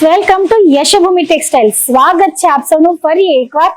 Welcome to યશભૂમિ textile સ્વાગત છે આપ સૌનું ફરી એકવાર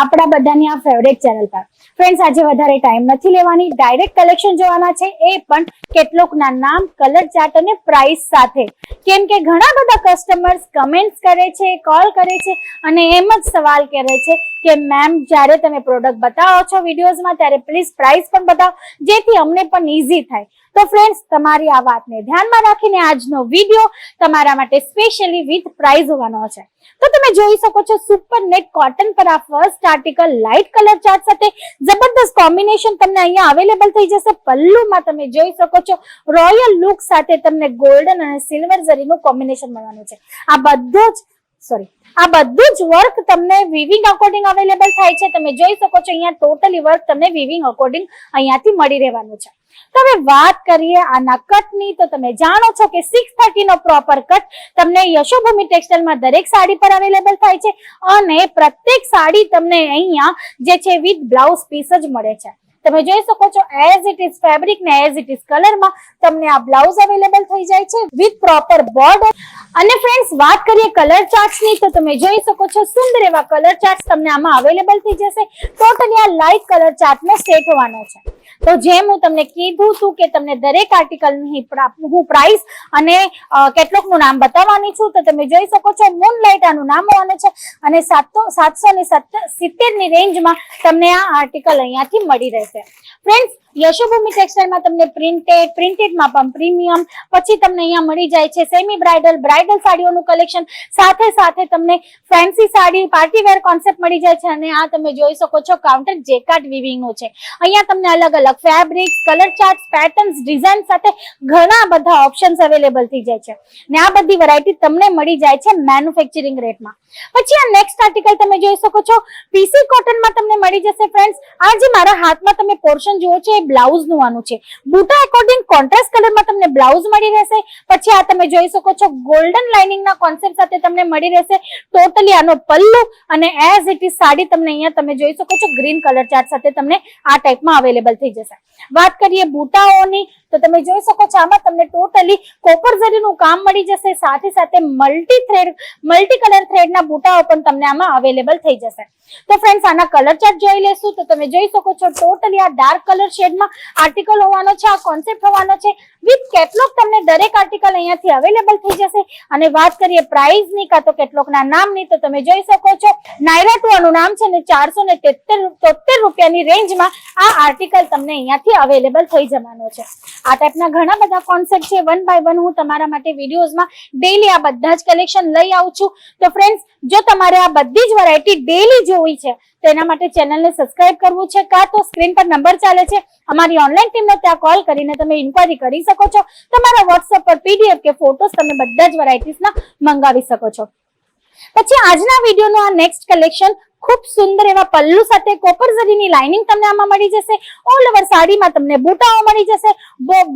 આપણા બધાની આ ફેવરેટ ચેનલ પર. ફ્રેન્ડ્સ આજે વધારે ટાઈમ નથી લેવાની. ડાયરેક્ટ કલેક્શન જોવાના છે. એ પણ કેટલોકના નામ કલર ચાર્ટ અને પ્રાઇસ સાથે. કેમ કે ઘણા બધા કસ્ટમર્સ કમેન્ટ્સ કરે છે કોલ કરે છે અને એમ જ સવાલ કરે છે કે મેમ જ્યારે તમે પ્રોડક્ટ બતાવો છો વિડીયોઝમાં ત્યારે પ્લીઝ પ્રાઇસ પણ બતાવો. જેથી અમને પણ ઇઝી થાય. તો ફ્રેન્ડ્સ તમારી આ વાતને ધ્યાનમાં રાખીને આજનો વીડિયો તમારા માટે સ્પેશિયલી વિથ પ્રાઇઝ હોવાનો છે. તો તમે જોઈ શકો છો સુપર નેટ કોટન પર આ first article light colour chart સાથે જબરદસ્ત કોમ્બિનેશન તમને અહીંયા અવેલેબલ થઈ જશે. પલ્લુમાં તમે જોઈ શકો છો રોયલ લુક સાથે તમને ગોલ્ડન અને સિલ્વર ઝરીનું કોમ્બિનેશન મળવાનું છે. આ બધું જ સોરી આ બધું જ વર્ક તમને વિવિંગ અકોર્ડિંગ અવેલેબલ થાય છે. તમે જોઈ શકો છો અહીંયા ટોટલી વર્ક તમને વિવિંગ અકોર્ડિંગ અહીંયાથી મળી રહેવાનું છે. તો હવે વાત કરીએ આના કટની તો તમે જાણો છો કે સિક્સ થર્ટીનો પ્રોપર કટ તમને યશોભૂમિ ટેક્સટાઇલમાં દરેક સાડી પર અવેલેબલ થાય છે. અને પ્રત્યેક સાડી તમને અહીંયા જે છે વિથ બ્લાઉઝ પીસ જ મળે છે. તમે જોઈ શકો છો એઝ ઇટ ઇઝ ફેબ્રિક ને એઝ ઇટ ઇઝ કલરમાં તમને આ બ્લાઉઝ અવેલેબલ થઈ જાય છે વિથ પ્રોપર બોર્ડર અને ફ્રેન્ડ્સ વાત કરીએ કલર ચાર્ટ્સની, તો તમે જોઈ શકો છો, સુંદર એવા કલર ચાર્ટ્સ તમને આમાં અવેલેબલ થઈ જશે. ટોટલી આ લાઇટ કલર ચાર્ટ નો સેટ છે. તો જેમ હું તમને કીધું હતું કે તમને દરેક આર્ટિકલની હું પ્રાઇસ અને કેટલોકનું નામ બતાવવાની છું, તો તમે જોઈ શકો છો મૂન લાઇટ આનું નામ હોવાનું છે અને સાતસો સાતસો ને સિત્તેરની રેન્જમાં તમને આ આર્ટિકલ અહીંયાથી મળી રહેશે. ફ્રેન્ડ્સ યશોભૂમિ ટેક્સટાઇલમાં તમને પ્રિન્ટેડ પ્રિન્ટેડમાં પણ પ્રીમિયમ પછી તમને અહીંયા મળી જાય છે સેમી બ્રાઇડલ બ્રાઇડલ સાડીઓનું કલેક્શન સાથે સાથે તમને fancy sari party wear concept મળી જાય છે અને આ તમે જોઈ શકો છો કાઉન્ટર જેકાટ વિવિંગનું છે. અહીંયા તમને અલગ અલગ fabric colour chart patterns design સાથે ઘણા બધા ઓપ્શન્સ અવેલેબલ થઈ જાય છે. ને આ બધી વેરાયટી તમને મળી જાય છે મેન્યુફેક્ચરિંગ રેટમાં પછી આ નેક્સ્ટ આર્ટિકલ તમે જોઈ શકો છો. પીસી કોટનમાં તમને મળી જશે ફ્રેન્ડ્સ આ જે મારા હાથમાં તમે પોર્શન જુઓ છો એ બ્લાઉઝનું આનું છે. બુટા એકોર્ડિંગ કોન્ટ્રાસ્ટ કલરમાં તમને બ્લાઉઝ મળી રહેશે. પછી આ તમે જોઈ શકો છો ગોલ્ડન લાઇનિંગ ના કોન્સેપ્ટ સાથે તમને મળી રહેશે. ટોટલી આનો પલ્લુ અને એઝ ઇટ ઇઝ સાડી તમને અહીંયા તમે જોઈ શકો છો ગ્રીન કલર ચાર્ટ સાથે તમને આ ટાઈપમાં અવેલેબલ થઈ જશે. વાત કરીએ બુટાઓની તો તમે જોઈ શકો છો, આમાં તમને ટોટલી કોપર ઝરીનું કામ મળી જશે, સાથે સાથે મલ્ટી થ્રેડ મલ્ટી કલર થ્રેડના બુટાઓ પણ તમને આમાં અવેલેબલ થઈ જશે. તો ફ્રેન્ડ્સ આના કલર ચાર્ટ જોઈ લેશું. તો તમે જોઈ શકો છો ટોટલી આ ડાર્ક કલર શેડમાં આર્ટિકલ હોવાનો છે, આ કોન્સેપ્ટ હોવાનો છે. વિથ કેટલોક તમને દરેક આર્ટિકલ અહીંયાથી અવેલેબલ થઈ જશે. અને વાત કરીએ પ્રાઇઝની કાં તો કેટલોકના નામની, તો તમે જોઈ શકો છો નાયરા ટુ આનું નામ છે ને ચારસો ને તેત્તેર તોતેર રૂપિયાની રેન્જમાં આ આર્ટિકલ તમને અહીંયાથી અવેલેબલ થઈ જવાનો છે. આ ટાઈપના ઘણા બધા કોન્સેપ્ટ છે. વન બાય વન હું તમારા માટે વિડીયોઝમાં ડેલી આ બધા જ કલેક્શન લઈ આવું છું. તો ફ્રેન્ડ્સ જો તમારે આ બધી જ વેરાયટી ડેલી જોવી છે, તો એના માટે ચેનલને સબસ્ક્રાઇબ કરવું છે. કાં તો સ્ક્રીન પર નંબર ચાલે છે. અમારી ઓનલાઈન ટીમને ત્યાં કોલ કરીને તમે ઇન્ક્વાયરી કરી શકો છો. તમારા વોટ્સએપ પર પીડીએફ કે ફોટોસ તમે બધા જ વેરાયટીઝના મંગાવી શકો છો. પછી આજના વિડીયોનું આ નેક્સ્ટ કલેક્શન ખૂબ સુંદર એવા પલ્લુ સાથે કોપર ઝરીની લાઇનિંગ તમને આમાં મળી જશે. ઓલ ઓવર સાડીમાં તમને બુટાઓ મળી જશે.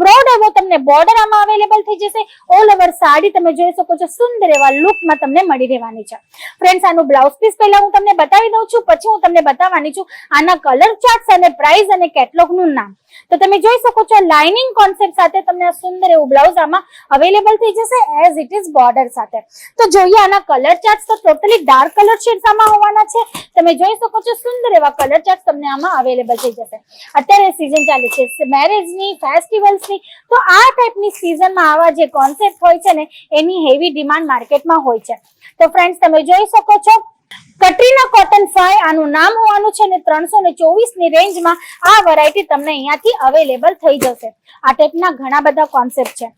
બ્રોડ એવો તમને બોર્ડર આમાં અવેલેબલ થઈ જશે. ઓલ ઓવર સાડી તમે જોઈ શકો છો, સુંદર એવા લુકમાં તમને મળી રહેવાની છે. ફ્રેન્ડ્સ આનું બ્લાઉઝ પીસ પહેલા હું તમને બતાવી દઉં છું, પછી હું તમને બતાવવાની છું આના કલર ચાર્ટ્સ અને પ્રાઇસ અને કેટલોગનું નામ. તો તમે જોઈ શકો છો લાઇનિંગ કોન્સેપ્ટ સાથે તમને આ સુંદર એવું બ્લાઉઝ આમાં અવેલેબલ થઈ જશે એઝ ઇટ ઇઝ બોર્ડર સાથે. તો જોઈએ આના કલર ચાર્ટ તો ટોટલી ડાર્ક કલર શેડ્સ આમાં હોવાના છે. તમે જોઈ શકો છો સુંદર એવા કલર ચાર્ટ તમને આમાં અવેલેબલ થઈ જશે. અત્યારે સિઝન ચાલે છે. મેરેજની ફેસ્ટિવલ્સની તો આ ટાઈપની સિઝનમાં આવા જે કોન્સેપ્ટ હોય છે ને, એની હેવી ડિમાન્ડ માર્કેટમાં હોય છે. તો ફ્રેન્ડ્સ તમે જોઈ શકો છો, કટરીના કોટન ફાઈ આનું નામ હોવાનું છે ને, ત્રણસો ને ચોવીસની રેન્જમાં આ વેરાયટી તમને અહીંયાથી અવેલેબલ થઈ જશે. આ ટાઈપના ઘણા બધા કોન્સેપ્ટ છે.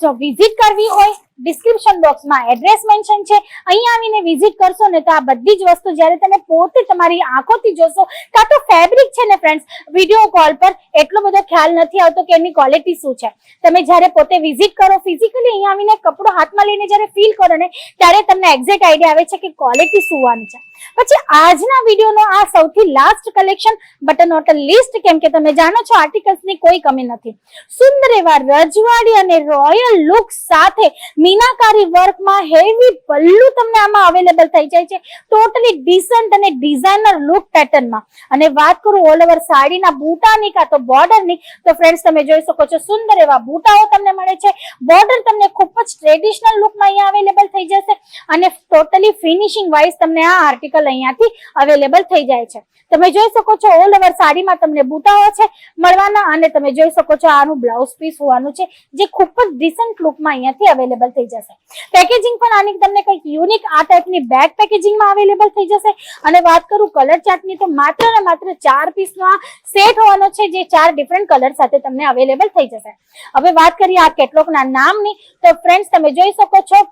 જો વિઝિટ કરવી હોય ડિસ્ક્રિપ્શન બોક્સમાં એડ્રેસ મેન્શન છે. અહીંયા આવીને વિઝિટ કરશો ને તો આ બધી જ વસ્તુ જ્યારે તમે પોતે તમારી આંખોથી જોશો, કાં તો ફેબ્રિક છે ને ફ્રેન્ડ્સ વીડિયો કોલ પર એટલો બધો ખ્યાલ નથી આવતો કે એની ક્વોલિટી શું છે. તમે જ્યારે પોતે વિઝિટ કરો ફિઝિકલી અહીંયા આવીને કપડો હાથમાં લઈને જ્યારે ફીલ કરો ને, ત્યારે તમને એક્ઝેક્ટ આઈડિયા આવે છે કે ક્વોલિટી શું છે. પછી આજના વિડીયોનો આ સૌથી last collection button hotel list કેમ કે તમે જાણો છો આર્ટિકલ્સની કોઈ કમી નથી. સુંદર એવા રજવાડી અને રોયલ લુક સાથે મીનાકારી વર્કમાં હેવી પલ્લુ તમને આમાં અવેલેબલ થઈ જાય છે. ટોટલી ડિસન્ટ અને ડિઝાઇનર લુક પેટર્નમાં અને વાત કરું ઓલ ઓવર સાડીના બૂટાની કાં તો બોર્ડરની તો ફ્રેન્ડ્સ તમે જોઈ શકો છો સુંદર એવા બૂટાઓ તમને મળે છે. બોર્ડર તમને ખૂબ જ ટ્રેડિશનલ લુકમાં અહીંયા અવેલેબલ થઈ જશે. અને ટોટલી ફિનિશિંગ વાઇઝ તમને આ આર્ટિકલ અહીંયાથી અવેલેબલ થઈ જાય છે. તમે જોઈ શકો છો ઓલ ઓવર સાડીમાં તમને બુટાઓ છે મળવાના અને તમે જોઈ શકો છો આનું બ્લાઉઝ પીસ હોવાનું છે, જે ખૂબ જ ડિસન્ટ લુકમાં અહીંયાથી અવેલેબલ થઈ જશે. પેકેજિંગ પણ આની તમને કંઈક યુનિક આ ટાઈપની બેગ પેકેજિંગમાં અવેલેબલ થઈ જશે. અને વાત કરું કલર ચાર્ટની તો માત્ર ને માત્ર ચાર પીસનો સેટ હોવાનો છે, જે ચાર ડિફરન્ટ કલર સાથે તમને અવેલેબલ થઈ જશે. હવે વાત કરીએ આ કેટલોકના નામની, તો ફ્રેન્ડ્સ તમે જોઈ શકો છો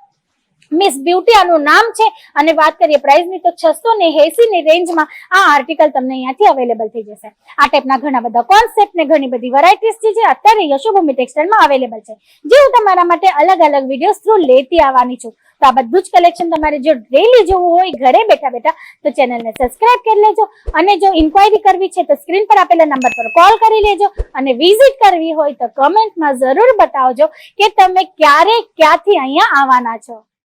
મિસ બ્યુટી આનું નામ છે. અને વાત કરીએ પ્રાઇસની તો છસો ને ની રેન્જમાં આ આર્ટિકલ તમને અહીંયાથી અવેલેબલ થઈ જશે. આ ટાઈપના ઘણા બધા કોન્સેપ્ટ ને ઘણી બધી વેરાયટીઝ છે અત્યારે યશોભૂમિ ટેક્સટાઇલમાં અવેલેબલ છે. જે હું તમારા માટે અલગ અલગ વિડીયોઝ થ્રુ લેતી આવવાની છું. તો આ બધું જ કલેક્શન તમારે જો ડેલી જોવું હોય, ઘરે બેઠા બેઠા, તો ચેનલને સબસ્ક્રાઇબ કરી લેજો. અને જો ઇન્ક્વાયરી કરવી છે, તો સ્ક્રીન પર આપેલા નંબર પર કોલ કરી લેજો. અને વિઝિટ કરવી હોય, તો કમેન્ટમાં જરૂર બતાવજો કે તમે ક્યારે ક્યાંથી અહીંયા આવવાના છો.